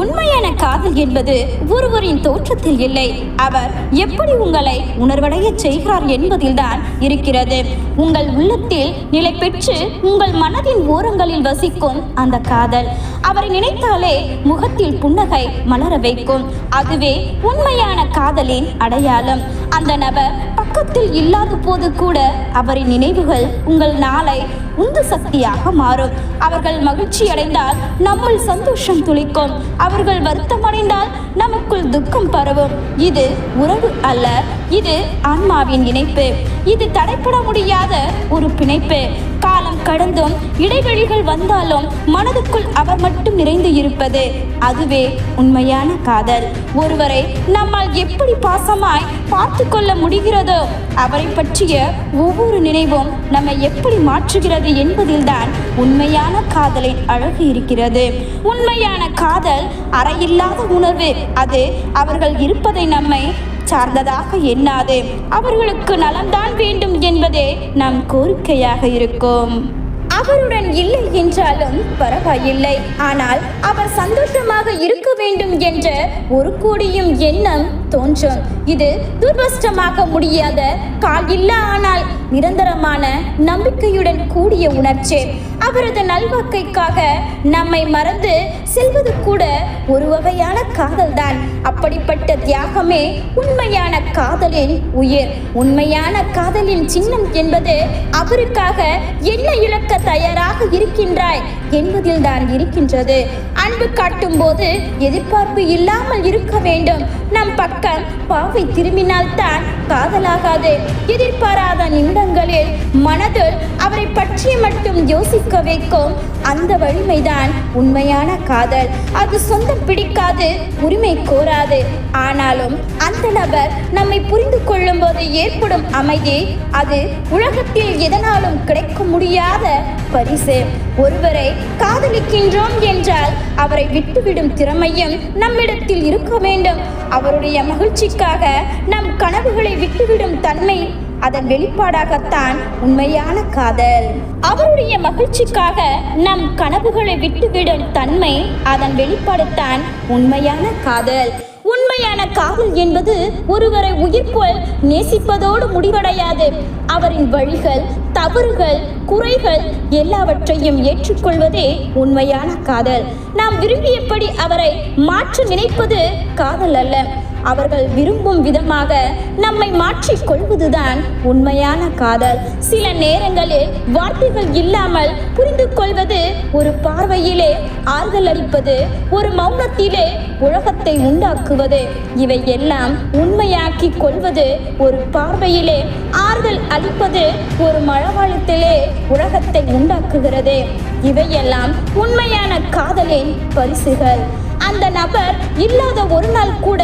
உண்மையான காதல் என்பது ஒருவரின் தோற்றத்தில் இல்லை. அவர் எப்படி உங்களை உணர்வடைய செய்கிறார் என்பதில்தான் இருக்கிறது. உங்கள் உள்ளத்தில் நிலை பெற்று உங்கள் மனதின் ஓரங்களில் வசிக்கும் அந்த காதல் அவரை நினைத்தாலே முகத்தில் புன்னகை மலர வைக்கும். அதுவே உண்மையான காதலின் அடையாளம். அந்த நபர் பக்கத்தில் இல்லாத போது கூட அவரின் நினைவுகள் உங்கள் நாளை உந்து சக்தியாக மாறும். அவர்கள் மகிழ்ச்சி அடைந்தால் நம்முள் சந்தோஷம் துளிக்கும். அவர்கள் வருத்தமடைந்தால் நமக்குள் துக்கம் பரவும். இது உறவு அல்ல இது ஆன்மாவின் இணைப்பு. இது தடைப்பட முடியாத ஒரு பிணைப்பு. காலம் கடந்தும் இடைவெளிகள் வந்தாலும் மனதுக்குள் அவர் மட்டும் நிறைந்து இருப்பது. அதுவே உண்மையான காதல். ஒருவரை நம்மால் எப்படி பாசமாய் பார்த்து கொள்ள முடிகிறதோ அவரை பற்றிய ஒவ்வொரு நினைவும் நம்மை எப்படி மாற்றுகிறது என்பதில்தான் உண்மையான காதலின் அழகு இருக்கிறது. உண்மையான காதல் அறையில்லாத உணர்வு. அது அவர்கள் இருப்பதை நம்மை சார்ந்ததாக எண்ணாது. அவர்களுக்கு நலம்தான் வேண்டும் என்பதே நம் கோரிக்கையாக இருக்கும். அவருடன் இல்லை என்றாலும் பரவாயில்லை. ஆனால் அவர் சந்தோஷமாக இருக்க வேண்டும் என்ற ஒரு கோடியும் எண்ணம் தோன்றும். இது துர்பஷ்டமாக முடியாத கால் இல்லா ஆனால் நிரந்தரமான நம்பிக்கையுடன் கூடிய உணர்ச்சி. அவரது நல்வாக்கைக்காக நம்மை மறந்து செல்வது கூட ஒரு வகையான காதல்தான். அப்படிப்பட்ட தியாகமே உண்மையான காதலின் உயிர். உண்மையான காதலின் சின்னம் என்பது அவருக்காக என்ன இழக்க தயாராக இருக்கின்றாய் என்பதில் தான் இருக்கின்றது. அன்பு காட்டும் போது எதிர்பார்ப்பு இல்லாமல் இருக்க வேண்டும். நம் பக்கம் பாவை திரும்பினால்தான் காதலாகாது. எதிர்பாராத நிமிடங்களில் மனதில் அவரை பற்றி மட்டும் யோசிக்க வைக்கும் அந்த வலிமைதான் உண்மையான காதல். அது சொந்தம் பிடிக்காது உரிமை கோராது. ஆனாலும் அந்த நபர் நம்மை புரிந்து கொள்ளும் போது ஏற்படும் அமைதி அது உலகத்தில் எதனாலும் கிடைக்க முடியாத பரிசு. ஒருவரை காதலிக்கின்றோம் என்றால் அவரை விட்டுவிடும் திறமையும் நம்மிடத்தில் இருக்க வேண்டும். அவருடைய மகிழ்ச்சிக்காக நம் கனவுகளை விட்டுவிடும் தன்மை அதன் வெளிப்பாடாகத்தான் உண்மையான காதல். அவருடைய மகிழ்ச்சிக்காக நம் கனவுகளை விட்டுவிடும் தன்மை அதன் வெளிப்பாடுத்தான் உண்மையான காதல். உண்மையான காதல் என்பது ஒருவரை உயிர் நேசிப்பதோடு முடிவடையாது. அவரின் வழிகள் தவறுகள் குறைகள் எல்லாவற்றையும் ஏற்றுக்கொள்வதே உண்மையான காதல். நாம் விரும்பியபடி அவரை மாற்ற நினைப்பது காதல் அல்ல. அவர்கள் விரும்பும் விதமாக நம்மை மாற்றிக் கொள்வதுதான் உண்மையான காதல். சில நேரங்களில் வார்த்தைகள் இல்லாமல் புரிந்து கொள்வது ஒரு பார்வையிலே ஆறுதல் அளிப்பது ஒரு மௌனத்திலே உலகத்தை உண்டாக்குவது. இவை எல்லாம் உண்மையாக்கி கொள்வது ஒரு பார்வையிலே ஆறுதல் அளிப்பது ஒரு மழவாளத்திலே உலகத்தை உண்டாக்குகிறது. இவையெல்லாம் உண்மையான காதலின் பரிசுகள். அந்த நபர் இல்லாத ஒரு நாள் கூட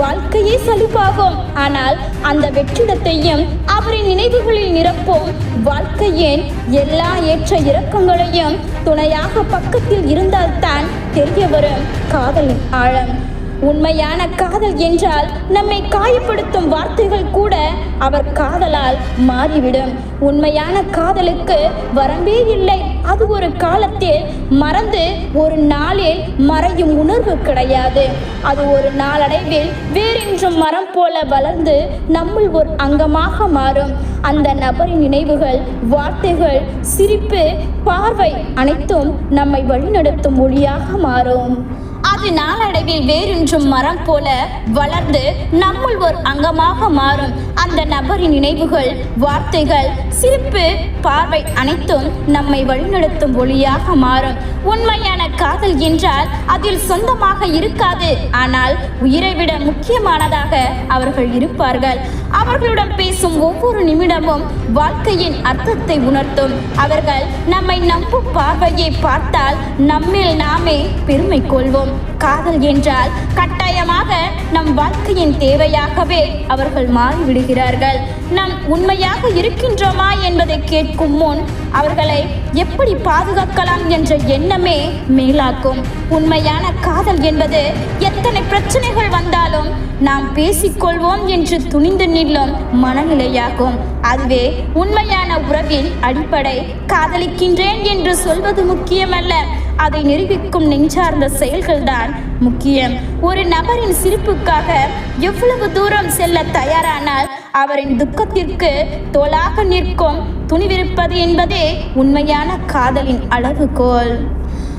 வாழ்க்கையே சலிப்பாகும். ஆனால் அந்த வெற்றிடத்தையும் அவரின் நினைவுகளில் நிரப்பும் வாழ்க்கையின் எல்லா ஏற்ற இறக்கங்களையும் துணையாக பக்கத்தில் இருந்தால்தான் தெரிய வரும் காதலின் ஆழம். உண்மையான காதல் என்றால் நம்மை காயப்படுத்தும் வார்த்தைகள் கூட அவர் காதலால் மாறிவிடும். உண்மையான காதலுக்கு வரம்பே இல்லை. அது ஒரு காலத்தில் மறந்து ஒரு நாளில் மறையும் உணர்வு கிடையாது. அது ஒரு நாளடைவில் வேறென்றும் மரம் போல வளர்ந்து நம்முள் ஒரு அங்கமாக மாறும். அந்த நபரின் நினைவுகள் வார்த்தைகள் சிரிப்பு பார்வை அனைத்தும் நம்மை வழிநடத்தும் மொழியாக மாறும். அது நாளடைவில் வேறொன்றும் மரம் போல வளர்ந்து நம்முள் ஒரு அங்கமாக மாறும். அந்த நபரின் நினைவுகள் வார்த்தைகள் சிரிப்பு பார்வை அனைத்தும் நம்மை வழிநடத்தும் ஒளியாக மாறும். உண்மையான காதல் என்றால் அதில் சொந்தமாக இருக்காது. ஆனால் உயிரை விட முக்கியமானதாக அவர்கள் இருப்பார்கள். அவர்களுடன் பேசும் ஒவ்வொரு நிமிடமும் வாழ்க்கையின் அர்த்தத்தை உணர்த்தும். அவர்கள் நம்மை நம்பும் பார்வையை பார்த்தால் நம்மில் நாமே பெருமை கொள்வோம். காதல் என்றால் கட்டாயமாக நம் வாழ்க்கையின் தேவையாகவே அவர்கள் மாறிவிடுகிறார்கள். நாம் உண்மையாக இருக்கின்றோமா என்பதை கேட்கும் முன் அவர்களை எப்படி பாதுகாக்கலாம் என்ற எண்ணமே மேலாக்கும். உண்மையான காதல் என்பது எத்தனை பிரச்சனைகள் வந்தாலும் நாம் பேசிக்கொள்வோம் என்று துணிந்து நில்லும் மனநிலையாகும். அதுவே உண்மையான உறவின் அடிப்படை. காதலிக்கின்றேன் என்று சொல்வது முக்கியமல்ல. அதை நிரூபிக்கும் நெஞ்சார்ந்த செயல்கள்தான் முக்கியம். ஒரு நபரின் சிரிப்புக்காக எவ்வளவு தூரம் செல்ல தயாரானால் அவரின் துக்கத்திற்கு தோளாக நிற்கும். துணிவிருப்பது என்பதே உண்மையான காதலின் அளவுகோல்.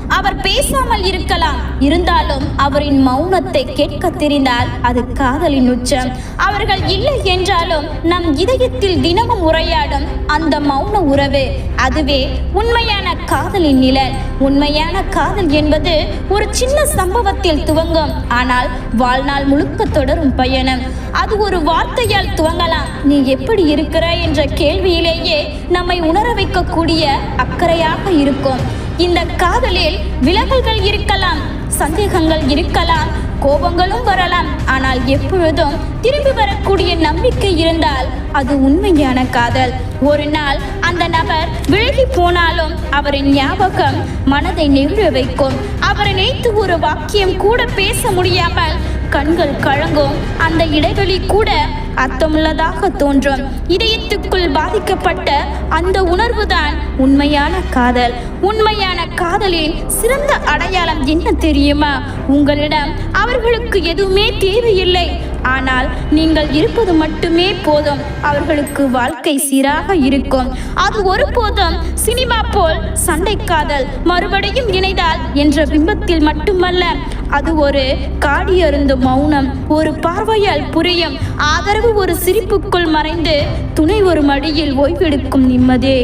அவர் பேசாமல் இருக்கலாம். இருந்தாலும் அவரின் மௌனத்தை கேட்க தெரிந்தால் அது காதலின் உச்சம். அவர்கள் இல்லை என்றாலும் நம் இதயத்தில் தினமும் உரையாடும் அந்த மௌன உறவு. அதுவே உண்மையான காதலின் நிழல். உண்மையான காதல் என்பது ஒரு சின்ன சம்பவத்தில் துவங்கும். ஆனால் வாழ்நாள் முழுக்க தொடரும் பயணம். அது ஒரு வார்த்தையால் துவங்கலாம். நீ எப்படி இருக்கிறாய்? என்ற கேள்வியிலேயே நம்மை உணர வைக்கக்கூடிய அக்கறையாக இருக்கும். இந்த காதலில் விலகல்கள் இருக்கலாம் சந்தேகங்கள் இருக்கலாம் கோபங்களும் வரலாம். ஆனால் எப்பொழுதும் திரும்பி வரக்கூடிய நம்பிக்கை இருந்தால் அது உண்மையான காதல். ஒரு நாள் அந்த நபர் விலகி போனாலும் அவரின் ஞாபகம் மனதை நெகிழ வைக்கும். அவரை நினைத்து ஒரு வாக்கியம் கூட பேச முடியாமல் கண்கள் கழங்கும் அந்த இடைவெளி கூட அர்த்தமுள்ளதாக தோன்றும். இதயத்துக்குள் பாதிக்கப்பட்ட அந்த உணர்வுதான் உண்மையான காதல். உண்மையான காதலின் சிறந்த அடையாளம் என்ன தெரியுமா? உங்களிடம் அவர்களுக்கு எதுவுமே தேவையில்லை. ஆனால் நீங்கள் இருப்பது மட்டுமே போதும். அவர்களுக்கு வாழ்க்கை சீராக இருக்கும். அது ஒருபோதும் சினிமா போல் சண்டை காதல் மறுபடியும் இணைந்தால் என்ற பிம்பத்தில் மட்டுமல்ல அது ஒரு காடியருந்து மௌனம் ஒரு பார்வையால் புரியும் ஆதரவு ஒரு சிரிப்புக்குள் மறைந்து துணை ஒரு மடியில் ஓய்வெடுக்கும் நிம்மதியே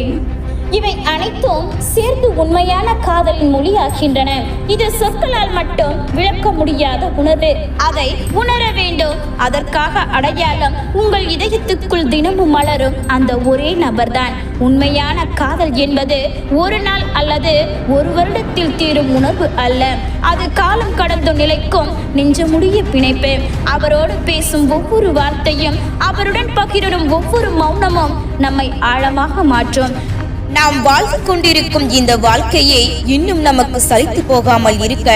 இவை அனைத்தும் சேர்ந்து உண்மையான காதலின் மொழியாகின்றன. இது சொற்களால் மட்டும் விளக்க முடியாத உணர்வு. அதை உணர வேண்டும். அதற்காக அடையாளம் உங்கள் இதயத்துக்குள் தினமும் மலரும் அந்த ஒரே நபர்தான். உண்மையான காதல் என்பது ஒரு நாள் அல்லது ஒரு வருடத்தில் தீரும் உணர்வு அல்ல. அது காலம் கடந்து நிலைக்கும் நெஞ்சமுடிய பிணைப்பு. அவரோடு பேசும் ஒவ்வொரு வார்த்தையும் அவருடன் பகிரும் ஒவ்வொரு மௌனமும் நம்மை ஆழமாக மாற்றும். நாம் வாழ்ந்து கொண்டிருக்கும் இந்த வாழ்க்கையை இன்னும் நமக்கு சலித்து போகாமல் இருக்க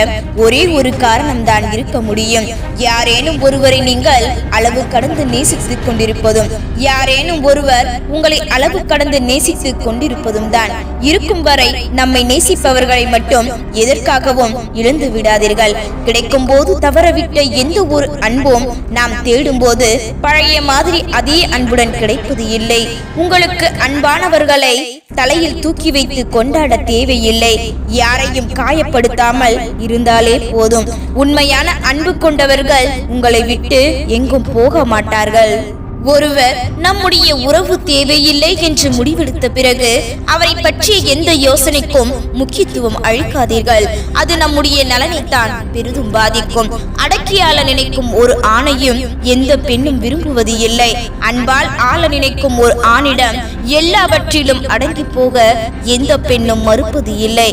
ஒரே ஒரு காரணம் தான் இருக்க முடியும். யாரேனும் ஒருவரை நீங்கள் அளவு கடந்து நேசித்துக் கொண்டிருப்பதும் யாரேனும் ஒருவர் உங்களை அளவு கடந்து நேசித்துக் கொண்டிருப்பதும் தான். இருக்கும் வரை நம்மை நேசிப்பவர்களை மட்டும் எதற்காகவும் இழந்து விடாதீர்கள். கிடைக்கும் போது தவறவிட்ட எந்த ஒரு அன்பும் நாம் தேடும் போது பழைய மாதிரி அதே அன்புடன் கிடைப்பது இல்லை. உங்களுக்கு அன்பானவர்களை தலையில் தூக்கி வைத்து கொண்டாட தேவையில்லை. யாரையும் காயப்படுத்தாமல் இருந்தாலே போதும். உண்மையான அன்பு கொண்டவர்கள் உங்களை விட்டு எங்கும் போக மாட்டார்கள். ஒருவர் நம்முடைய உறவு தேவையில்லை என்று முடிவெடுத்த பிறகு அவரை பற்றிய எந்த யோசனைக்கும் முக்கியத்துவம் அளிக்காதீர்கள். அது நம்முடைய நலனைத்தான் பெரிதும் பாதிக்கும். அடக்கியாள நினைக்கும் ஒரு ஆணையும் எந்த பெண்ணும் விரும்புவது இல்லை. அன்பால் ஆள நினைக்கும் ஒரு ஆணிடம் எல்லாவற்றிலும் அடங்கி போக எந்த பெண்ணும் மறுப்பது இல்லை.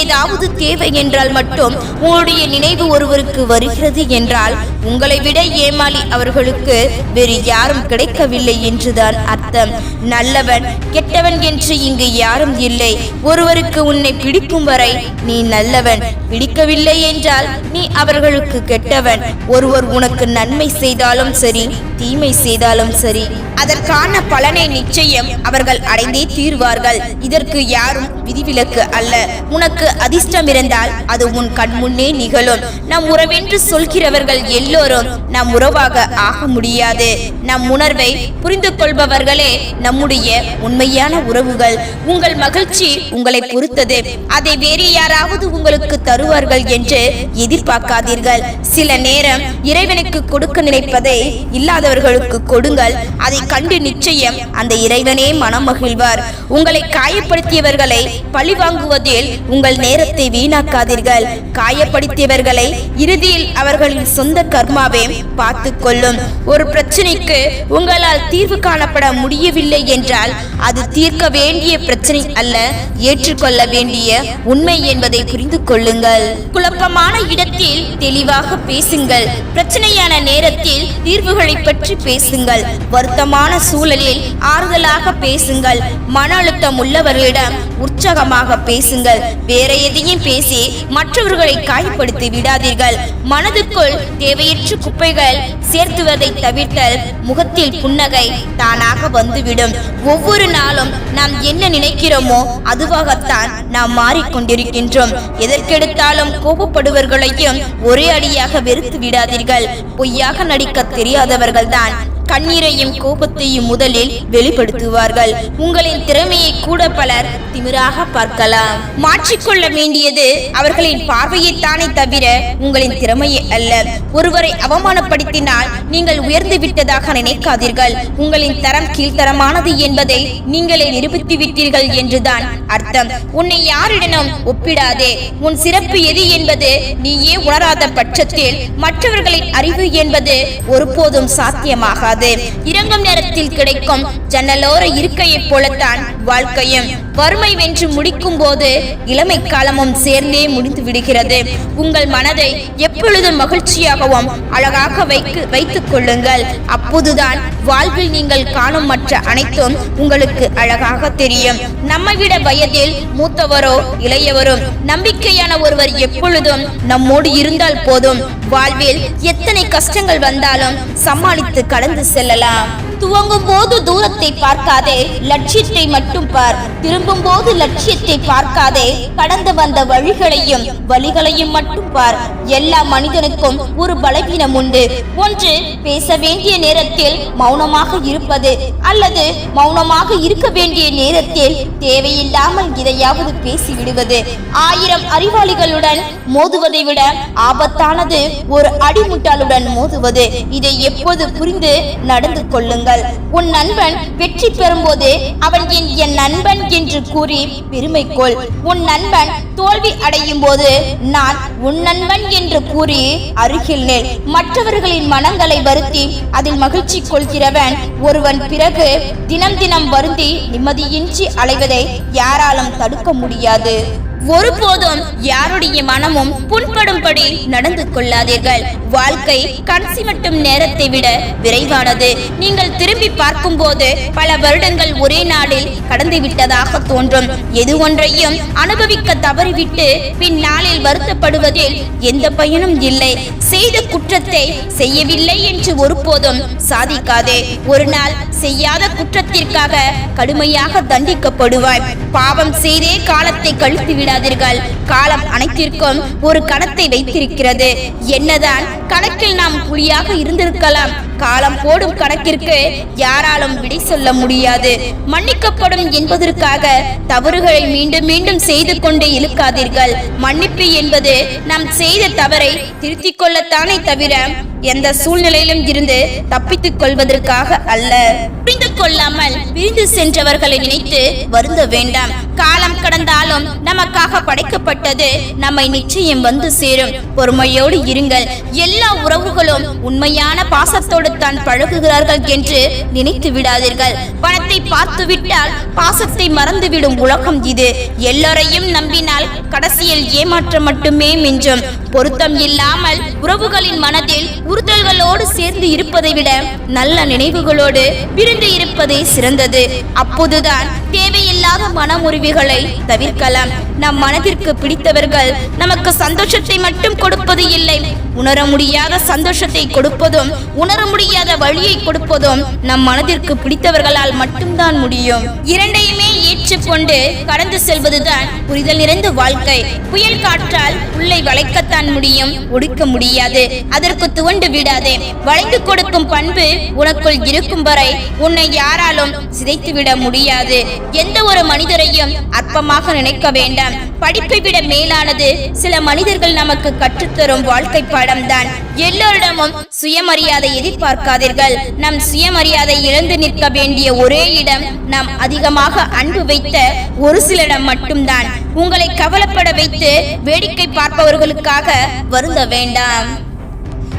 ஏதாவது தேவை என்றால் மட்டும் உங்களுடைய நினைவு ஒருவருக்கு வருகிறது என்றால் உங்களை விட ஏமாளி அவர்களுக்கு வேறு யாரும் கிடைக்கவில்லை என்றுதான் அர்த்தம். நல்லவன் கெட்டவன் என்று இங்கு யாரும் இல்லை. ஒருவருக்கு உன்னை பிடிக்கும் வரை நீ நல்லவன் பிடிக்கவில்லை என்றால் நீ அவர்களுக்கு கெட்டவன். ஒருவர் உனக்கு நன்மை செய்தாலும் சரி தீமை செய்தாலும் சரி அதற்கான பலனை நிச்சயம் அவர்கள் அடைந்தே தீர்வார்கள். இதற்கு யாரும் விதிவிலக்கு அல்ல. உனக்கு அதிர்ஷ்டம் இருந்தால் அது உன் கண் முன்னே நிகழும். நம் உறவென்று சொல்கிறவர்கள் எல்லோரும் நம் உறவாக ஆக முடியாது. நம் உணர்வை புரிந்து கொள்பவர்களே நம்முடைய உண்மையான உறவுகள். உங்கள் மகிழ்ச்சி உங்களை பொறுத்தது. அதை வேறு யாராவது உங்களுக்கு தருவார்கள் என்று எதிர்பார்க்காதீர்கள். சில நேரம் இறைவனுக்கு கொடுக்க நினைப்பதை இல்லாதவர்களுக்கு கொடுங்கள். அதை கண்டு நிச்சயம் அந்த இறைவனே மனம் மகிழ்வார். உங்களை காயப்படுத்தியவர்களை பழி வாங்குவதில் உங்கள் நேரத்தை வீணாக்காதீர்கள். காயப்படுத்தியவர்களை இறுதியில் அவர்களின் சொந்த கர்மாவே பார்த்து கொள்ளும். ஒரு பிரச்சனைக்கு உங்களால் தீர்வு காணப்பட முடியவில்லை என்றால் அது தீர்க்க வேண்டிய பிரச்சனை அல்ல. ஏற்றுக்கொள்ள வேண்டிய உண்மை என்பதை புரிந்து கொள்ளுங்கள். குழப்பமான இடத்தில் தெளிவாக பேசுங்கள். பிரச்சனையான நேரத்தில் தீர்வுகளை பற்றி பேசுங்கள். வருத்தமான சூழலில் ஆறுதலாக பேச பேசுங்கள். மன அழுத்தம் உள்ளவர்களிடம் உற்சாகமாக பேசுங்கள். வேற எதையும் பேசி மற்றவர்களை காயப்படுத்தி விடாதீர்கள். மனதுக்குள் தேவையற்ற குப்பைகள் சேர்த்துவதை தவிர்த்தல் முகத்தில் புன்னகை தானாக வந்துவிடும். ஒவ்வொரு நாளும் நாம் என்ன நினைக்கிறோமோ அதுவாகத்தான் நாம் மாறிக்கொண்டிருக்கின்றோம். எதற்கெடுத்தாலும் கோபப்படுவர்களையும் ஒரே அடியாக வெறுத்து விடாதீர்கள். பொய்யாக நடிக்க தெரியாதவர்கள்தான் கண்ணீரையும் கோபத்தையும் முதலில் வெளிப்படுத்துவார்கள். உங்களின் திறமையை கூட பலர் திமிராக பார்க்கலாம். மாற்றிக்கொள்ள வேண்டியது அவர்களின் பார்வையைத்தானே தவிர உங்களின் திறமையை அல்ல. ஒருவரை அவமானப்படுத்தினால் நீங்கள் உயர்ந்து விட்டதாக நினைக்காதீர்கள். உங்களின் தரம் கீழ்த்தரமானது என்பதை நீங்களே நிரூபித்து விட்டீர்கள் என்றுதான் அர்த்தம். உன்னை யாரிடனும் ஒப்பிடாதே. உன் சிறப்பு எது என்பது நீயே உணராத பட்சத்தில் மற்றவர்களின் அறிவு என்பது ஒருபோதும் சாத்தியமாகாது. இறங்கும் நேரத்தில் கிடைக்கும். ஜன்னலோர இருக்கையைப் போலத்தான் வாழ்க்கையும். வறுமை வென்று முடிக்கும் போது இளமை காலமும் சேர்ந்தே முடிந்து விடுகிறது. உங்கள் மனதை எப்பொழுதும் மகிழ்ச்சியாகவும் அழகாக வைத்து வைத்துக் கொள்ளுங்கள். அப்போதுதான் வாழ்வில் நீங்கள் காணும் மற்ற அனைத்தும் உங்களுக்கு அழகாக தெரியும். நம்மை விட வயதில் மூத்தவரோ இளையவரோ நம்பிக்கையான ஒருவர் எப்பொழுதும் நம்மோடு இருந்தால் போதும். வாழ்வில் எத்தனை கஷ்டங்கள் வந்தாலும் சமாளித்து கடந்து செல்லலாம். துவங்கும் போது தூரத்தை பார்க்காதே. லட்சியத்தை மட்டும் பார். திரும்பும் போது லட்சியத்தை பார்க்காதே. கடந்து வந்த வழிகளையும் வழிகளையும் மட்டும் பார். எல்லா மனிதனுக்கும் ஒரு பலவீனம் உண்டு. ஒன்று பேச வேண்டிய நேரத்தில் மௌனமாக இருப்பது அல்லது மௌனமாக இருக்க வேண்டிய நேரத்தில் தேவையில்லாமல் இதையாவது பேசிவிடுவது. ஆயிரம் அறிவாளிகளுடன் மோதுவதை விட ஆபத்தானது ஒரு அடிமுட்டாளுடன் மோதுவது. இதை எப்போது புரிந்து நடந்து கொள்ளுங்கள்? உன் நண்பன் வெற்றி பெறும்போது அவன் என் என் நண்பன் என்று கூறி பெருமை கொள் உன் நண்பன் தோல்வி அடையும் போது நான் உன் நண்பன் என்று கூறி அருகில் நில். மற்றவர்களின் மனங்களை வருத்தி அதில் மகிழ்ச்சி கொள்கிறவன் ஒருவன் பிறகு தினம் தினம் வருந்தி நிம்மதியின்றி அலைவதை யாராலும் தடுக்க முடியாது. ஒருபோதும் யாருடைய மனமும் புண்படும்படி நடந்து கொள்ளாதீர்கள். வாழ்க்கை கடைசி மட்டும் நேரத்தை விட விரைவானது. நீங்கள் திரும்பி பார்க்கும்போது பல வருடங்கள் ஒரே நாளில் கடந்து விட்டதாக தோன்றும். எது ஒன்றையும் அனுபவிக்க தவறிவிட்டு பின் நாளில் வருத்தப்படுவதில் எந்த பயனும் இல்லை. செய்த குற்றத்தை செய்யவில்லை என்று ஒருபோதும் சாதிக்காதே. ஒரு நாள் செய்யாத குற்றத்திற்காக கடுமையாக தண்டிக்கப்படுவாய். பாவம் செய்தே காலத்தை கழித்து விடாதீர்கள் காலம் அனைத்திற்கும் ஒரு கணத்தை வைத்திருக்கிறது. என்னதான் கணக்கில் நாம் புலியாக இருந்திருக்கலாம். காலம் போடும் கணக்கிற்கு யாராலும் விடை சொல்ல முடியாது. மன்னிக்கப்படும் என்பதற்காக தவறுகளை மீண்டும் மீண்டும் செய்து கொண்டே இழுக்காதீர்கள். மன்னிப்பு என்பது நாம் செய்த தவறை திருத்திக் கொள்ளத்தானே தவிர எந்த சூழ்நிலையிலும் இருந்து தப்பித்துக் கொள்வதற்காக அல்ல. புரிந்து கொள்ளாமல் பிரிந்து சென்றவர்களை நினைத்து வருந்த வேண்டாம். காலம் கடந்தாலும் நமக்காக படைக்கப்பட்டது நம்மை நிச்சயம் வந்து சேரும். பொறுமையோடு இருங்கள். எல்லா உறவுகளும் உண்மையான பாசத்தோடு தான் பழகுகிறார்கள் என்று நினைத்து விடாதீர்கள். பணத்தை பார்த்து விட்டால் பாசத்தை மறந்துவிடும் உலகம் இது. எல்லோரையும் நம்பினால் கடைசியில் ஏமாற்றம் மட்டுமே மிஞ்சும். பொருத்தம் இல்லாமல் உறவுகளின் மனதில் உறுதல்களோடு சேர்ந்து இருப்பதை விட நல்ல நினைவுகளோடு பிரிந்து இருப்பதே சிறந்தது. அப்போதுதான் தேவையில்லாத மனமுறிவுகளை தவிர்க்கலாம். நம் மனதிற்கு பிடித்தவர்கள் நமக்கு சந்தோஷத்தை மட்டும் கொடுப்பது இல்லை. உணர முடியாத சந்தோஷத்தை கொடுப்பதும் உணர முடியாத வழியை கொடுப்பதும் நம் மனதிற்கு பிடித்தவர்களால் மட்டும்தான் முடியும். இரண்டையுமே ஏற்றுக்கொண்டு கடந்து செல்வதுதான் புரிதல் நிறைந்த வாழ்க்கை. புயல் காற்றால் உள்ளே வளைக்கத்தான் முடியும். ஒடுக்க முடியாது. அதற்கு துவண்டு விடாதே. வளைந்து கொடுக்கும் பண்பு உனக்குள் இருக்கும் வரை உன்னை யாராலும் சிதைத்து விட முடியாது. எந்த ஒரு மனிதரையும் அற்பமாக நினைக்க வேண்டாம். படிப்பை விட மேலானது சில மனிதர்கள் நமக்கு கற்றுத்தரும் வாழ்க்கை பாடம்தான். எல்லோரிடமும் சுயமரியாதை எதிர்பார்க்காதீர்கள். நம் சுயமரியாதை இழந்து நிற்க வேண்டிய ஒரே இடம் நாம் அதிகமாக அன்பு வைத்த ஒரு சிலரிடம் மட்டும்தான். உங்களை கவலைப்பட வைத்து வேடிக்கை பார்ப்பவர்களுக்காக வருந்த வேண்டாம்.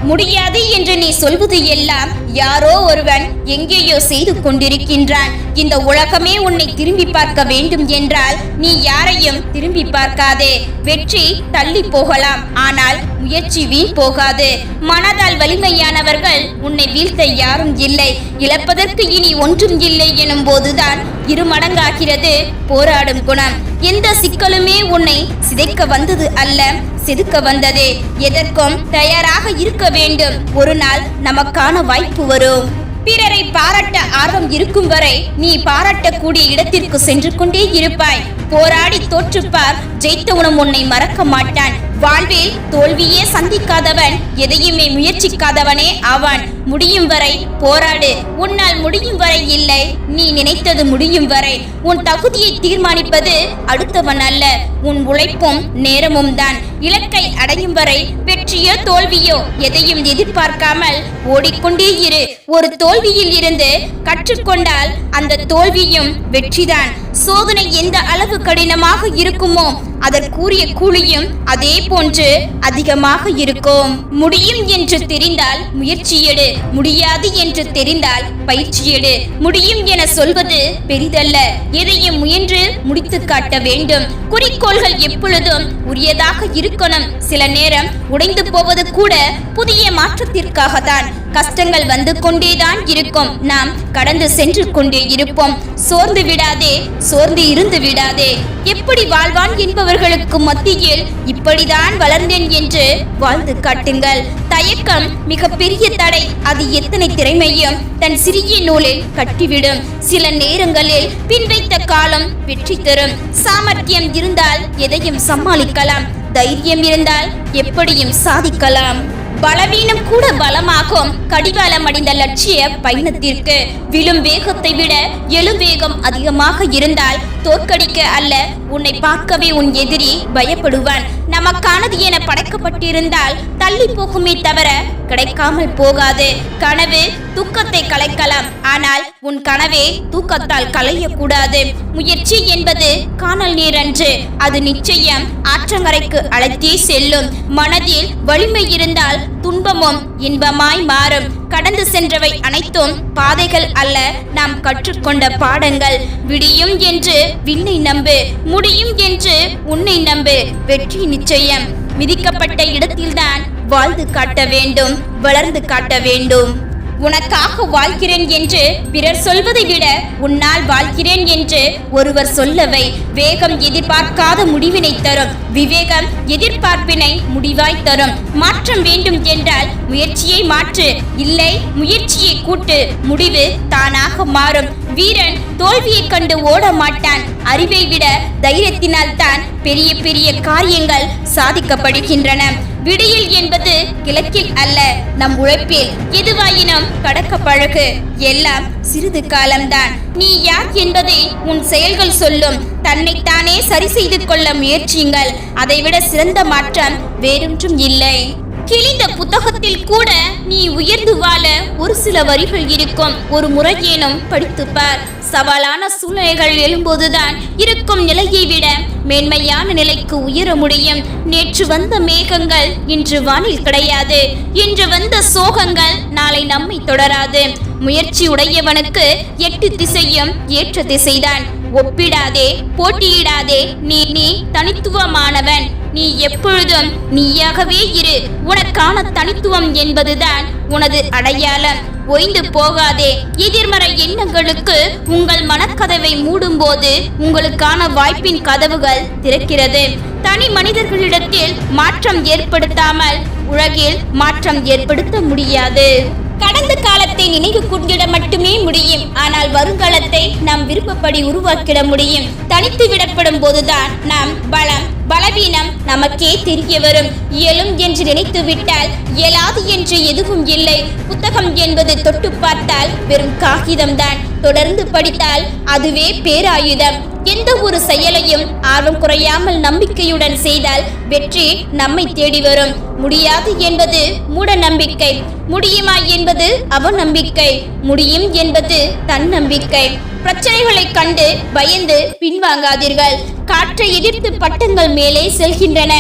முடியாது என்று நீ சொல்வது எல்லாம் யாரோ ஒருவன் எங்கேயோ செய்து கொண்டிருக்கின்றான். இந்த உலகமே உன்னை திரும்பி பார்க்க வேண்டும் என்றால் நீ யாரையும் திரும்பி பார்க்காதே. வெற்றி தள்ளி போகலாம். ஆனால் முயற்சி வீண் போகாது. மனதால் வலிமையானவர்கள் உன்னை வீழ்த்த யாரும் இல்லை. இழப்பதற்கு இனி ஒன்றும் இல்லை எனும் போதுதான் இருமடங்காகிறது போராடும் குணம். எந்த சிக்கலுமே உன்னை சிதைக்க வந்தது அல்ல. செதுக்க வந்தது. எதற்கும் தயாராக இருக்க வேண்டும். ஒரு நாள் நமக்கான வாய்ப்பு வரும். பிறரை பாராட்ட ஆர்வம் இருக்கும் வரை நீ பாராட்டக்கூடிய இடத்திற்கு சென்று கொண்டே இருப்பாய். போராடி தோற்றுப்பார். ஜெயித்தவனும் உன்னை மறக்க மாட்டான். வாழ்வில் தோல்வியே சந்திக்காதவன் எதையுமே முயற்சிக்காதவனே அவன். முடியும் வரை போராடு. உன்னால் முடியும் வரை இல்லை. நீ நினைத்தது முடியும் வரை. உன் தகுதியை தீர்மானிப்பது அடுத்தவன் அல்ல. உன் உழைப்பும் நேரமும் தான். இலக்கை அடையும் வரை வெற்றியோ தோல்வியோ எதையும் எதிர்பார்க்காமல் ஓடிக்கொண்டே இரு. ஒரு தோல்வியில் இருந்து கற்றுக்கொண்டால் அந்த தோல்வியும் வெற்றிதான். சோதனை எந்த அளவு கடினமாக இருக்குமோ அதற்குரிய கூலியும் அதே போன்று அதிகமாக இருக்கும். முடியும் என்று தெரிந்தால் முயற்சி எடு முடியாது என்று தெரிந்தால் பயிற்சி எடு முடியும் என சொல்வது பெரிதல்ல. எதையும் முயன்று முடித்து காட்ட வேண்டும். குறிக்கோள்கள் எப்பொழுதும் உரியதாக இருக்கணும். சில நேரம் உடைந்து போவது கூட புதிய மாற்றத்திற்காகத்தான் கஷ்டங்கள் வந்து கொண்டேதான் இருக்கும். நாம் கடந்து சென்று கொண்டே இருப்போம். சோர்ந்து விடாதே சோர்ந்து இருந்து விடாதே. எப்படி வாழ்வான் என்பவர்களுக்கு மத்தியில் இப்படிதான் வளர்ந்தேன் என்று வாழ்ந்து காட்டுங்கள். தயக்கம் மிக பெரிய தடை. அது எத்தனை திறமையும் தன் சிறிய நூலில் கட்டிவிடும். சில நேரங்களில் பின் வைத்த காலம் வெற்றி தரும். சாமர்த்தியம் இருந்தால் எதையும் சமாளிக்கலாம். தைரியம் இருந்தால் எப்படியும் சாதிக்கலாம். பலவீனம் கூட பலமாகும். கடிவாளம் அடைந்த லட்சிய பயணத்திற்கு விழும் வேகத்தை விட எழும் வேகம் அதிகமாக இருந்தால் தோற்கடிக்க அல்ல. உன்னை பார்க்கவே உன் எதிரி பயப்படுவான். நமக்கானது என படைக்கப்பட்டிருந்தால் தள்ளி போகுமே தவிர கிடைக்காமல் போகாது. கனவு தூக்கத்தை கலைக்கலாம். ஆனால் உன் கனவே தூக்கத்தால் கலையக்கூடாது முயற்சி என்பது காணல் நீர் அன்று அது நிச்சயம் ஆற்றங்கரைக்கு அழைத்தே செல்லும். மனதில் வலிமை இருந்தால் துன்பமும் இன்பமாய் மாறும். கடந்து சென்றவை அனைத்தும் பாதைகள் அல்ல. நாம் கற்றுக்கொண்ட பாடங்கள் விடியும் என்று விண்ணை நம்பு. முடியும் என்று உன்னை நம்பு. வெற்றி நிச்சயம். மிதிக்கப்பட்ட இடத்தில்தான் வாழ்ந்து காட்ட வேண்டும். வளர்ந்து காட்ட வேண்டும். உனக்காக வாழ்கிறேன் என்று பிறர் சொல்வதை விட உன்னால் வாழ்கிறேன் என்று ஒருவர் சொல்லவை. வேகம் எதிர்பார்க்காத முடிவினை தரும். விவேகம் எதிர்பார்ப்பினை முடிவாய் தரும். மாற்றம் வேண்டும் என்றால் முயற்சியை மாற்று. இல்லை முயற்சியை கூட்டு. முடிவு தானாக மாறும். வீரன் தோல்வியை கண்டு ஓட மாட்டான். அறிவை விட தைரியத்தினால் தான் பெரிய பெரிய காரியங்கள் சாதிக்கப்படுகின்றன. விடியல் என்பது கிழக்கில் அல்ல நம் உழைப்பில். எதுவாயினும் கடக்க பழகு. எல்லாம் சிறிது காலம்தான். நீ யார் என்பதை உன் செயல்கள் சொல்லும். தன்னைத்தானே சரி செய்து கொள்ள முயற்சியுங்கள். அதைவிட சிறந்த மாற்றம் வேறொன்றும் இல்லை. கிழிந்த புத்தகத்தில் கூட நீ உயர்ந்து வாழ ஒரு சில வரிகள் இருக்கும். ஒரு முறையேனும் படித்துப்பார். சவாலான சூழ்நிலைகள் எழும்போதுதான் இருக்கும் நிலையை விட மேன்மையான நிலைக்கு உயர முடியும். நேற்று வந்த மேகங்கள் இன்று வானில் கிடையாது. இன்று வந்த சோகங்கள் நாளை நம்மை தொடராது. முயற்சி உடையவனுக்கு எட்டு திசையும் ஏற்ற திசைதான். ஒப்பிடாதே போட்டியிடாதே. நீ நீ தனித்துவமானவன். நீ எப்பொழுதும் நீயாகவே இரு. உனக்கான தனித்துவம் என்பதுதான் உனது அடையாளம். ஒய்ந்து போகாதே. எதிர்மறை எண்ணங்களுக்கு உங்கள் மனக்கதவை மூடும்போது உங்களுக்கான வாய்ப்பின் கதவுகள் திறக்கிறது. தனி மனிதர்களிடத்தில் மாற்றம் ஏற்படுத்தாமல் உலகில் மாற்றம் ஏற்படுத்த முடியாது. கடந்த காலத்தை நினைவு கூர்ந்திட மட்டுமே முடியும். ஆனால் வருங்காலத்தை நாம் விருப்பப்படி உருவாக்கிட முடியும். தனித்து விடப்படும் போதுதான் நாம் பலம் பலவீனம் நமக்கே தெரிய வரும். இயலும் என்று நினைத்து விட்டால் இயலாது என்று எதுவும் இல்லை. புத்தகம் என்பது தொட்டு பார்த்தால் வெறும் காகிதம்தான். தொடர்ந்து படித்தால் அதுவே பேராயுதம். எந்த ஒரு செயலையும் ஆர்வம் குறையாமல் நம்பிக்கையுடன் செய்தால் வெற்றி நம்மை தேடி வரும். முடியாது என்பது மூட நம்பிக்கை முடியுமா என்பது அவநம்பிக்கை. முடியும் என்பது தன்னம்பிக்கை. பிரச்சனைகளை கண்டு பயந்து பின்வாங்காதீர்கள். காற்றை எதிர்த்து பட்டங்கள் மேலே செல்கின்றன.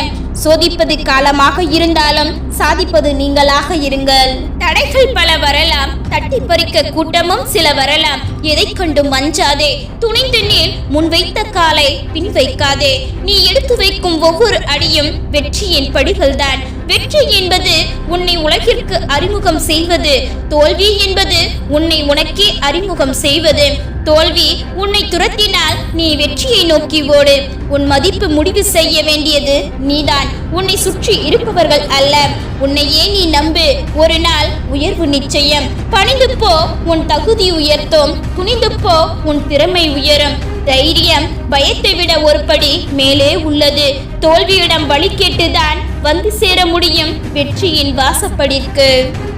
சோதிப்பது காலமாக இருந்தாலும் சாதிப்பது நீங்களாக இருங்கள். தடைகள் பல வரலாம். தட்டி பறிக்க கூட்டமும் சில வரலாம். எதை கொண்டும் வஞ்சாதே துணிந்து நீர் முன் வைத்த காலை பின் வைக்காதே. நீ எடுத்து வைக்கும் ஒவ்வொரு அடியும் வெற்றியின் படிகள்தான். வெற்றி என்பது உன்னை உலகிற்கு அறிமுகம் செய்வது. தோல்வி என்பது உன்னை உனக்கே அறிமுகம் செய்வது. தோல்வி உன்னை துரத்தினால் நீ வெற்றியை நோக்கி ஓடு. உன் மதிப்பு முடிவு செய்ய வேண்டியது நீதான். உன்னை சுற்றி இருப்பவர்கள் அல்ல. உன்னையே நீ நம்பு. ஒரு நாள் உயர்வு நிச்சயம். பணிந்து போ உன் தகுதி உயர்த்தும். குனிந்து போ உன் திறமை உயரும். தைரியம் பயத்தை விட ஒரு படி மேலே உள்ளது. தோல்வியிடம் வழி கேட்டுதான் வந்து சேர முடியும். வெற்றியின் வாசப்படிற்கு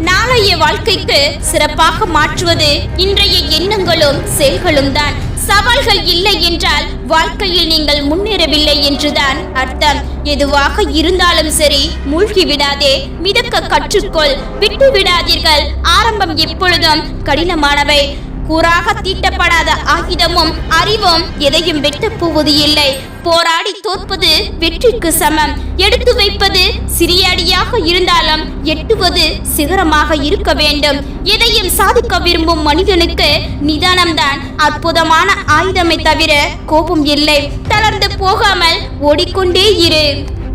நாளைய வாழ்க்கைக்கு சிறப்பாக மாற்றுவது இன்றைய எண்ணங்களும் செயல்களும் தான். சவால்கள் இல்லை என்றால் வாழ்க்கையில் நீங்கள் முன்னேறவில்லை என்றுதான் அர்த்தம். எதுவாக இருந்தாலும் சரி மூழ்கி விடாதே மிதக்க கற்றுக்கொள் விட்டு விடாதீர்கள். ஆரம்பம் எப்பொழுதும் கடினமானவை. கூறாக தீட்டப்படாத ஆயுதமும் அறிவும் எதையும் வெட்டப் போவது இல்லை. போராடி தோற்பது வெற்றிக்கு சமம். எடுத்து வைப்பது சிறிய அடியாக இருந்தாலும் எட்டுவது சிகரமாக இருக்க வேண்டும். எதையும் சாதிக்க விரும்பும் மனிதனுக்கு நிதானம்தான் அற்புதமான ஆயுதமே தவிர கோபம் இல்லை. தளர்ந்து போகாமல் ஓடிக்கொண்டே இரு.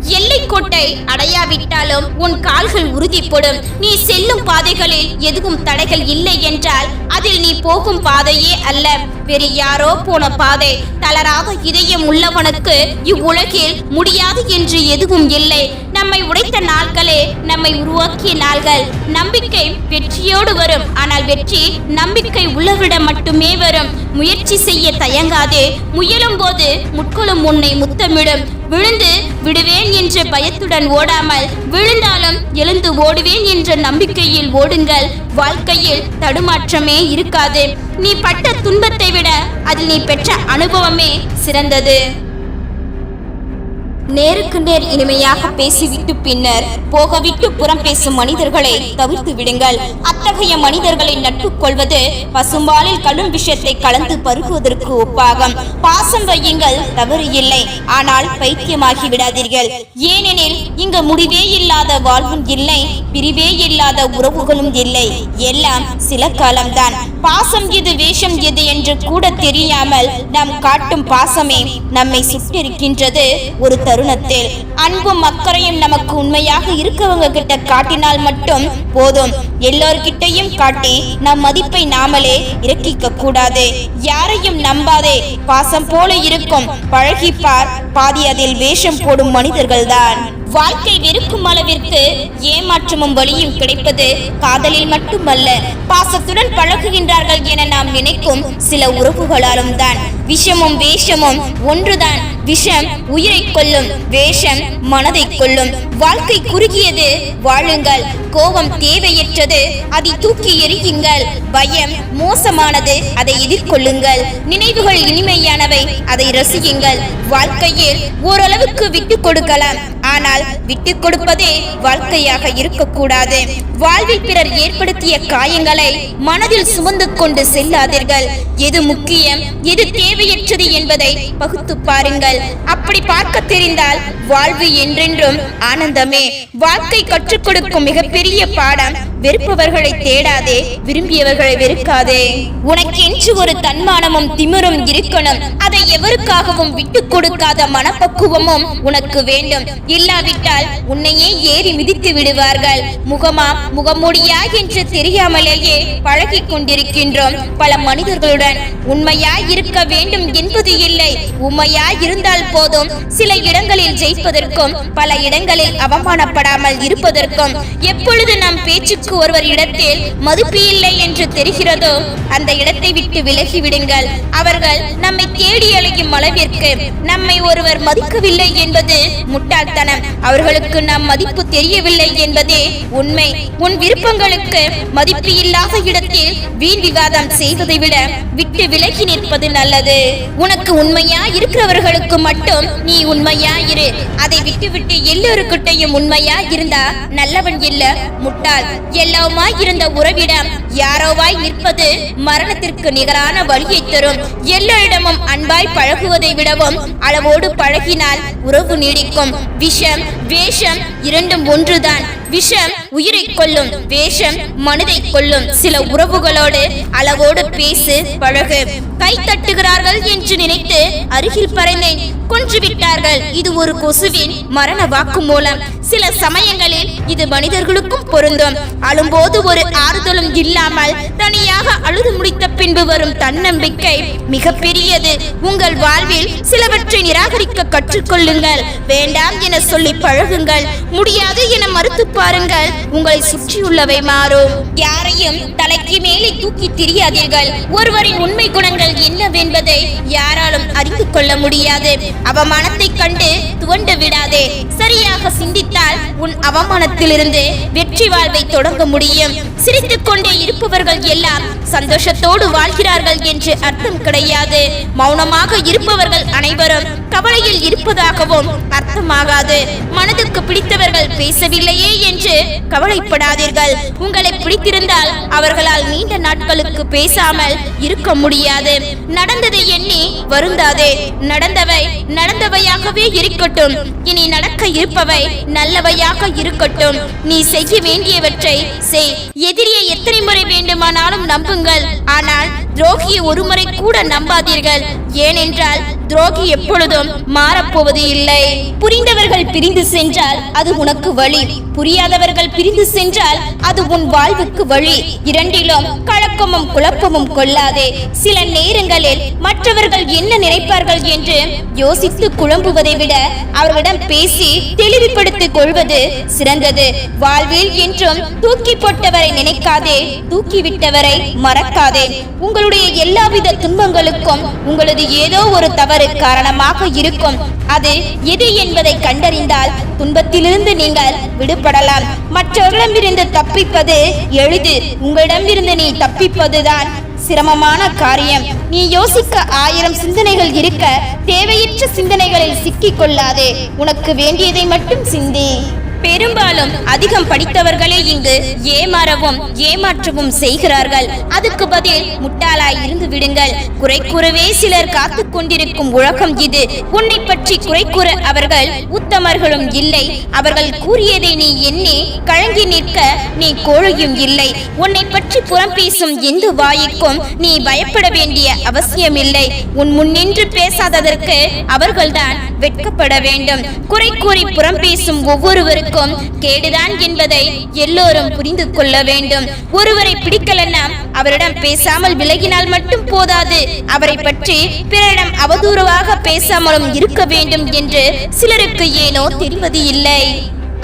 எல்லைக்கோட்டை அடையாவிட்டாலும் உன் கால்கள் உறுதிப்படும். நீ செல்லும் பாதைகளில் எதுவும் தடைகள் இல்லை என்றால் அதில் நீ போகும் பாதையே அல்ல. வேறு யாரோ போன பாதை. தளராத இதயம் உள்ளவனுக்கு இவ்வுலகில் முடியாது என்று எதுவும் இல்லை. நம்மை உடைத்த நாட்களே நம்மை உருவாக்கிய நாள்கள். நம்பிக்கை வெற்றியோடு வரும். ஆனால் வெற்றி நம்பிக்கை உள்ளவரிடம் மட்டுமே வரும். முயற்சி செய்ய தயங்காதே. முயலும் போது முட்களும் உன்னை முத்தமிடும். விழுந்து விடுவேன் என்ற பயத்துடன் ஓடாமல் விழுந்தாலும் எழுந்து ஓடுவேன் என்ற நம்பிக்கையில் ஓடுங்கள். வாழ்க்கையில் தடுமாற்றமே இருக்காது. நீ பட்ட துன்பத்தை விட அதில் நீ பெற்ற அனுபவமே சிறந்தது. நேருக்கு நேர் இனிமையாக பேசிவிட்டு பின்னர் போகவிட்டு புறம் பேசும் மனிதர்களை தவிர்த்து விடுங்கள். அத்தகைய மனிதர்களை நட்பு கொள்வது பசும்பாலில் கடும் விஷயத்தை கலந்து பருகுவதற்கு ஒப்பாகும். பாசம் வையுங்கள் தவறு இல்லை. ஆனால் பைத்தியமாகி விடாதீர்கள். ஏனெனில் இங்கு முடிவே இல்லாத வாழ்வும் இல்லை பிரிவே இல்லாத உறவுகளும் இல்லை. எல்லாம் சில காலம்தான். பாசம் எது வேஷம் எது என்று கூட தெரியாமல் நாம் காட்டும் பாசமே நம்மை சுட்டிருக்கின்றது ஒரு தருணத்தில் அன்பும் அக்கறையும் நமக்கு உண்மையாக இருக்கவங்க கிட்ட காட்டினால் மட்டும் போதும். எல்லோர்கிட்டையும் காட்டி நம் மதிப்பை நாமளே இறக்கிக்க கூடாது. யாரையும் நம்பாதே. பாசம் போல இருக்கும். பழகிப்பார். பாதி அதில் வேஷம் போடும் மனிதர்கள்தான். வாழ்க்கை வெறுக்கும் அளவிற்கு ஏமாற்றமும் வழியும் கிடைப்பது காதலில் மட்டுமல்ல பாசத்துடன் பழகுகின்றார்கள் என நாம் நினைக்கும் சில உறவுகளாலும் தான் விஷமும் வேஷமும் ஒன்றுதான். விஷம் உயிரை கொல்லும் வேஷம் மனதை கொல்லும். வாழ்க்கை குறுகியது வாழுங்கள். கோபம் தேவையற்றது அதை தூக்கி எறியுங்கள். பயம் மோசமானது அதை எதிர்கொள்ளுங்கள். நினைவுகள் இனிமையானவை அதை ரசியுங்கள். வாழ்க்கையில் ஓரளவுக்கு விட்டு கொடுக்கலாம். ஆனால் விட்டு கொடுப்பதே வாழ்க்கையாக இருக்கக்கூடாது. வாழ்வில் பிறர் ஏற்படுத்திய காயங்களை மனதில் சுமந்து கொண்டு செல்லாதீர்கள். எது முக்கியம் எது தேவையற்றது என்பதை பகுத்து பாருங்கள். அப்படி பார்க்க தெரிந்தால் வாழ்வு என்றென்றும் ஆனந்தமே. வாழ்க்கை கற்றுக் கொடுக்கும் மிகப்பெரிய பாடம் வெறுப்பவர்களை தேடாதே விரும்பியவர்களை வெறுக்காதே. உனக்கென்று ஒரு தன்மானமும் திமிரும் இருக்கணும். அதை எவருக்காகவும் விட்டு கொடுக்காத மனப்பக்குவமும் உனக்கு வேண்டும். இல்லாவிட்டால் உன்னையே ஏறி மிதித்து விடுவார்கள். முகமா முகமுடியா என்று தெரியாமலேயே பழகி கொண்டிருக்கின்றோம் பல மனிதர்களுடன். உண்மையாய் இருக்க வேண்டும் என்பது இல்லை. உண்மையா இருந்தால் போதும். சில இடங்களில் ஜெயிப்பதற்கும் பல இடங்களில் அவமானப்படாமல் இருப்பதற்கும் எப்பொழுது நம் பேச்சுக்கு ஒருவர் இடத்தில் மதிப்பு இல்லை என்று தெரிகிறதோ அந்த இடத்தை விட்டு விலகி விடுங்கள். அவர்கள் நம்மை தேடி அழையும் அளவிற்கு நம்மை ஒருவர் மதிக்கவில்லை என்பது முட்டாள்தனம். அவர்களுக்கு நம் மதிப்பு தெரியவில்லை என்பதே உண்மை. உன் விருப்பங்களுக்கு மதிப்பு இல்லாத இடத்தில் வீண் விவாதம் செய்வதை விட விட்டு விலகி நிற்பது நல்லது. உனக்கு உண்மையா இருக்கிறவர்களுக்கு மட்டும் நீ உண்மையா இரு. அதை விட்டுவிட்டு எல்லோருக்கிட்டையும் உண்மையா இருந்தா நல்லவன் இல்ல முட்டாள். எல்லாமாய் இருந்த உறவிடம் யாரோவாய் நிற்பது மரணத்திற்கு நிகரான வழியை தரும். எல்லோரிடமும் அன்பாய் பழகுவதை விடவும் அளவோடு பழகினால் உறவு நீடிக்கும். விஷம் வேஷம் இரண்டும் ஒன்றுதான். விஷம் உயிரை கொல்லும் வேஷம் மனதை கொல்லும். சில உறவுகளோடு அளவோடு பேசு பழகு. கை தட்டுகிறார்கள் என்று நினைத்து அருகில் பறந்தேன். கொன்று விட்டார்கள். இது ஒரு கொசுவின் மரண வாக்கு மூலம். சில சமயங்களில் இது மனிதர்களுக்கும் பொருந்தும். அழும்போது ஒரு ஆறுதலும் இல்லாமல் தனியாக அழுது முடித்த பின்பு வரும் தன்னம்பிக்கை மிக பெரியது உங்கள் வாழ்வில் சிலவற்றை நிராகரிக்க கற்றுக்கொள்ளுங்கள். வேண்டாம் என சொல்லி பழகுங்கள். முடியாது என மறுத்து பாருங்கள் உங்களை சுற்றியுள்ளவை மாறும். யாரையும் தலைக்கு மேலே தூக்கி திரியாதீர்கள். ஒருவரின் உண்மை குணங்கள் என்னவென்பதை யாராலும் அறிந்து கொள்ள முடியாது. அவமானத்தை கண்டு துவண்டு விடாதே. சரியாக சிந்தித்தால் உன் அவமானத்திலிருந்து வெற்றி வாழ்வை தொடங்க முடியும். சிரித்துக் கொண்டே இருப்பவர்கள் எல்லாம் சந்தோஷத்தோடு வாழ்கிறார்கள் என்று அர்த்தம் கிடையாது. மௌனமாக இருப்பவர்கள் அனைவரும் கவலையில் இருப்பதாகவும் அர்த்தமாகாது. மனதுக்கு பிடித்தவர்கள் பேசவில்லையே என்று கவலைப்படாதீர்கள். உங்களை பிடித்திருந்தால் அவர்களால் நீண்ட நாட்களுக்கு பேசாமல் இருக்க முடியாது. நடந்ததை எண்ணி வருந்தாதே. நடந்தவை நடந்தவையாகவே இருக்கட்டும். இனி நடக்க இருப்பவை நல்லவையாக இருக்கட்டும். நீ செய்ய வேண்டியவற்றை செய். எதிரியை எத்தனை முறை வேண்டுமானாலும் நம்புங்கள். ஆனால் துரோகியை ஒருமுறை கூட நம்பாதீர்கள். ஏனென்றால் துரோகி எப்பொழுதும் மாறப்போவது இல்லை. புரிந்தவர்கள் பிரிந்து சென்றால் அது உனக்கு வழி. புரியாதவர்கள் பிரிந்து சென்றால் அது உன் வாழ்வுக்கு வழி. இரண்டிலும் கலக்கமும் குழப்பமும் கொள்ளாதே. சில நேரங்களில் மற்றவர்கள் என்ன நினைப்பார்கள் என்று யோசித்து குழம்புவதை விட அவர்களிடம் பேசி தெளிவுபடுத்திக் கொள்வது சிறந்தது. வாழ்வில் என்றும் தூக்கி போட்டவரை நினைக்காதே. தூக்கிவிட்டவரை மறக்காதே. உங்களுடைய எல்லாவித துன்பங்களுக்கும் உங்களது ஏதோ ஒரு தவறு காரணமாக இருக்கும். அது எது என்பதை கண்டறிந்தால் துன்பத்திலிருந்து நீங்கள் விடுபடலாம். மற்றவர்களிடமிருந்து தப்பிப்பது எளிது. உங்களிடமிருந்து நீ தப்பிப்பதுதான் சிரமமான காரியம். நீ யோசிக்க ஆயிரம் சிந்தனைகள் இருக்க தேவையற்ற சிந்தனைகளில் சிக்கிக் கொள்ளாதே. உனக்கு வேண்டியதை மட்டும் சிந்தி. பெரும்பாலும் அதிகம் படித்தவர்களே இங்கு ஏமாறவும் ஏமாற்றவும் செய்கிறார்கள். அதுக்கு பதில் முட்டாளாய் இருந்து விடுங்கள். குறை கூறவே சிலர் காத்து கொண்டிருக்கும் உலகம் இது. உன்னை பற்றி குறை கூற அவர்கள் உத்தமர்களும் இல்லை. அவர்கள் கூறியதை நீ எண்ணி கழங்கி நிற்க நீ கோழையும் இல்லை. உன்னை பற்றி புறம் பேசும் எந்த வாய்க்கும் நீ பயப்பட வேண்டிய அவசியமில்லை. உன் முன்னின்று பேசாததற்கு அவர்கள்தான் வெட்கப்பட வேண்டும். குறை கூறி புறம் பேசும் ஒவ்வொருவருக்கும் கேடுதான் என்பதை எல்லோரும் புரிந்து கொள்ள வேண்டும். ஒருவரை பிடிக்கலன்னா அவரிடம் பேசாமல் விலகினால் மட்டும் போதாது. அவரை பற்றி பிறரிடம் அவதூறாக பேசாமலும் இருக்க வேண்டும் என்று சிலருக்கு ஏனோ தெரிவது இல்லை.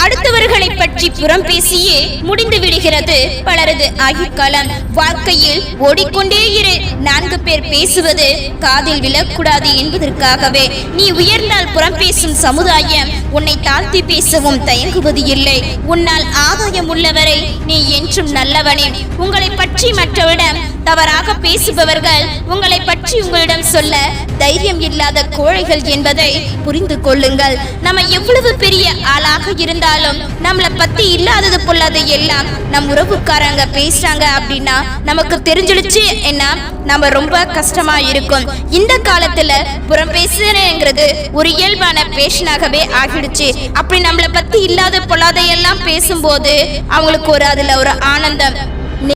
அடுத்தவர்களை பற்றி புறம் பேசியே முடிந்து விடுகிறது. பலரது ஆயுட்காலம். வாழ்க்கையில் ஓடிக்கொண்டே இரு. நான்கு பேர் பேசுவது காதில் விழக்கூடாது என்பதற்காகவே. நீ உயர்ந்தால் புறம் பேசும் சமுதாயம் உன்னை தாழ்த்தி பேசவும் தயங்குவது இல்லை. உன்னால் ஆதாயம் உள்ளவரை நீ என்றும் நல்லவனே. உங்களை பற்றி மற்றவரிடம் தவறாக பேசுபவர்கள் உங்களை பற்றி உங்களிடம் சொல்ல தைரியம் இல்லாத கோழைகள் என்பதை புரிந்து கொள்ளுங்கள். நம்ம எவ்வளவு பெரிய ஆளாக இருந்தால் இருந்தாலும் நம்மளை பத்தி இல்லாதது பொல்லாத எல்லாம் நம் உறவுக்காரங்க பேசுறாங்க அப்படின்னா நமக்கு தெரிஞ்சிடுச்சு என்ன? நம்ம ரொம்ப கஷ்டமா இருக்கும். இந்த காலத்துல புறம் பேசுறேங்கிறது ஒரு இயல்பான பேஷனாகவே ஆகிடுச்சு. அப்படி நம்மளை பத்தி இல்லாத பொல்லாத எல்லாம் பேசும்போது அவங்களுக்கு ஒரு அதுல ஒரு ஆனந்தம்